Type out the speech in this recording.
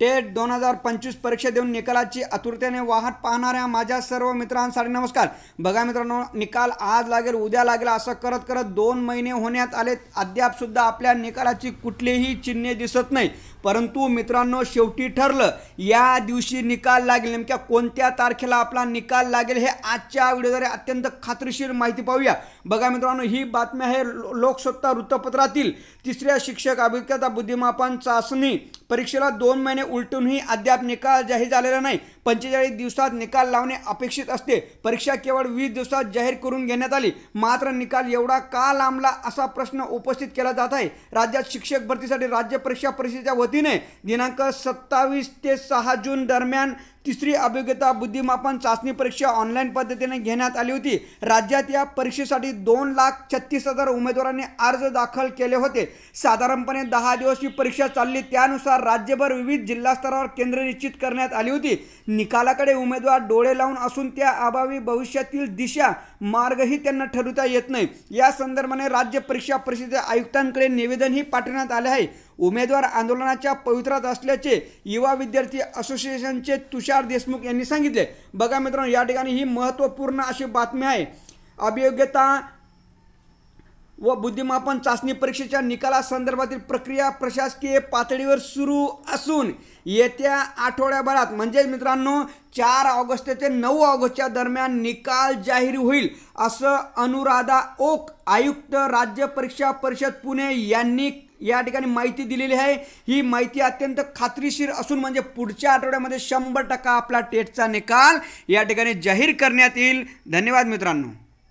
TET दोन हजार पंचवीस परीक्षा देऊन निकालाची आतुरतेने वाहत पाहणाऱ्या माझ्या सर्व मित्रांसाठी नमस्कार. बघा मित्रांनो निकाल आज लागेल उद्या लागेल असं करत करत दोन महिने होण्यात आले. अद्याप सुद्धा आपल्या निकालाची कुठलीही चिन्हे दिसत नाही. परंतु मित्रांनो शेवटी ठरलं या दिवशी निकाल लागेल. नेमक्या कोणत्या तारखेला आपला निकाल लागेल हे आजच्या व्हिडिओद्वारे अत्यंत खात्रीशीर माहिती पाहूया. बघा मित्रांनो ही बातमी आहे लो- लोकसत्ता वृत्तपत्रातील. तिसऱ्या शिक्षक अभिज्ञता बुद्धिमापन चाचणी परीक्षेला दोन महिने उलटूनही अद्याप निकाल जाहीर झालेला नाही. पंचेचाळीस दिवसात निकाल लावणे अपेक्षित असते. परीक्षा केवळ वीस दिवसात जाहीर करून घेण्यात आली. मात्र निकाल एवढा का लांबला असा प्रश्न उपस्थित केला जात आहे. राज्यात शिक्षक भरतीसाठी राज्य परीक्षा परिषदेच्या वतीने दिनांक सत्तावीस ते सहा जून दरम्यान तिसरी अभिज्ञता बुद्धिमापन चाचणी परीक्षा ऑनलाईन पद्धतीने घेण्यात आली होती. राज्यात या परीक्षेसाठी दोन लाख छत्तीस हजार उमेदवारांनी अर्ज दाखल केले होते. साधारणपणे दहा दिवस ही परीक्षा चालली. त्यानुसार राज्यभर विविध जिल्हास्तरावर केंद्र निश्चित करण्यात आली होती. निकालाकडे उमेदवार डोळे लावून असून त्या अभावी भविष्यातील दिशा मार्गही त्यांना ठरवता येत नाही. या संदर्भाने राज्य परीक्षा परिषदेच्या आयुक्तांकडे निवेदनही पाठवण्यात आले आहे. उमेदवार आंदोलनाच्या पवित्रात असल्याचे युवा विद्यार्थी असोसिएशनचे तुषार देशमुख यांनी सांगितले. बघा मित्रांनो या ठिकाणी ही महत्त्वपूर्ण अशी बातमी आहे. अभियोग्यता व बुद्धिमापन चाचणी परीक्षेच्या निकालासंदर्भातील प्रक्रिया प्रशासकीय पातळीवर सुरू असून येत्या आठवड्याभरात म्हणजे मित्रांनो चार ऑगस्ट ते नऊ ऑगस्टच्या दरम्यान निकाल जाहीर होईल असं अनुराधा ओक आयुक्त राज्य परीक्षा परिषद पुणे यांनी या ठिकाणी माहिती दिलेली आहे. ही माहिती अत्यंत खात्रीशीर असून म्हणजे पुढच्या आठवड्यामध्ये शंभर टक्का आपला टेटचा निकाल या ठिकाणी जाहीर करण्यात येईल. धन्यवाद मित्रांनो.